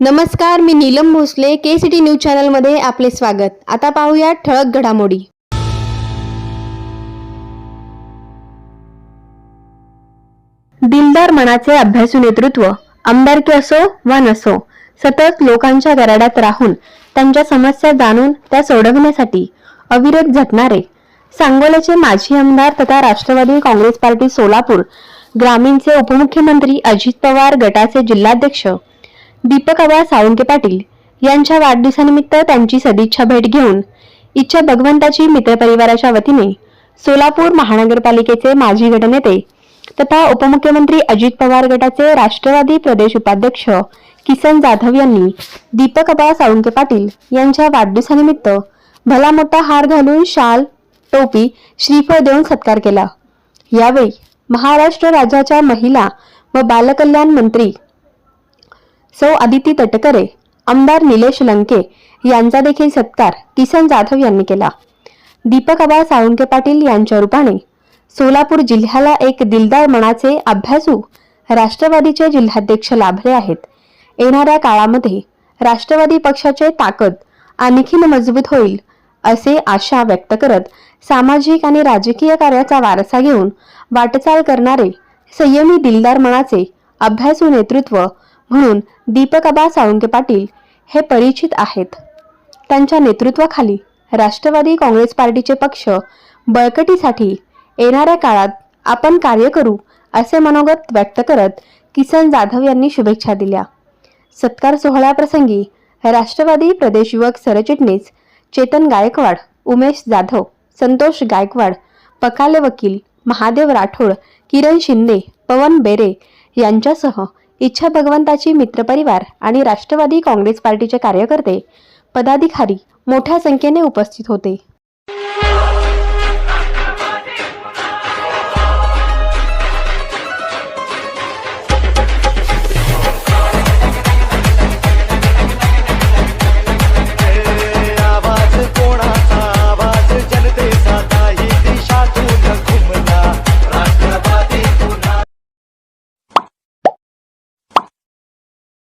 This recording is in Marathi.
नमस्कार मी Neelam Bhosale K city news चॅनलमध्ये आपले स्वागत. आता पाहूया ठळक घडामोडी. दिलदार मनाचे अभ्यासू नेतृत्व आमदारकी असो वा नसो सतत लोकांच्या गराड्यात राहून त्यांच्या समस्या जाणून त्या सोडवण्यासाठी अविरत झटणारे. सांगोल्याचे माजी आमदार तथा राष्ट्रवादी काँग्रेस पार्टी सोलापूर ग्रामीणचे उपमुख्यमंत्री अजित पवार गटाचे जिल्हाध्यक्ष दीपक आबा साळुंके पाटील यांच्या वाढदिवसानिमित्त त्यांची सदिच्छा भेट घेऊन इच्छा भगवंताची मित्रपरिवाराच्या वतीने सोलापूर महानगरपालिकेचे माजी गटनेते तथा उपमुख्यमंत्री अजित पवार गटाचे राष्ट्रवादी प्रदेश उपाध्यक्ष किसन जाधव यांनी दीपक आबा साळुंके पाटील यांच्या वाढदिवसानिमित्त भला मोठा हार घालून शाल टोपी श्रीफळ देऊन सत्कार केला. यावेळी महाराष्ट्र राज्याच्या महिला व बालकल्याण मंत्री सौ आदिती तटकरे आमदार निलेश लंके यांचा देखील सत्कार किसन जाधव यांनी केला. दीपक आबा साळुंके पाटील यांच्या रूपाने सोलापूर जिल्ह्याला एक दिलदार मनाचे अभ्यासू राष्ट्रवादीचे जिल्हाध्यक्ष लाभले आहेत. येणाऱ्या काळामध्ये राष्ट्रवादी पक्षाचे ताकद आणखीन मजबूत होईल असे आशा व्यक्त करत सामाजिक आणि राजकीय कार्याचा वारसा घेऊन वाटचाल करणारे संयमी दिलदार मनाचे अभ्यासू नेतृत्व म्हणून दीपक आबा साळुंके पाटील हे परिचित आहेत. त्यांच्या नेतृत्वाखाली राष्ट्रवादी काँग्रेस पार्टीचे पक्ष बळकटीसाठी येणाऱ्या काळात आपण कार्य करू असे मनोगत व्यक्त करत किसन जाधव यांनी शुभेच्छा दिल्या. सत्कार सोहळ्याप्रसंगी राष्ट्रवादी प्रदेश युवक सरचिटणीस चेतन गायकवाड उमेश जाधव संतोष गायकवाड पकाले वकील महादेव राठोड किरण शिंदे पवन बेरे यांच्यासह इच्छा भगवंताची मित्रपरिवार आणि राष्ट्रवादी काँग्रेस पार्टीचे कार्यकर्ते पदाधिकारी मोठ्या संख्येने उपस्थित होते.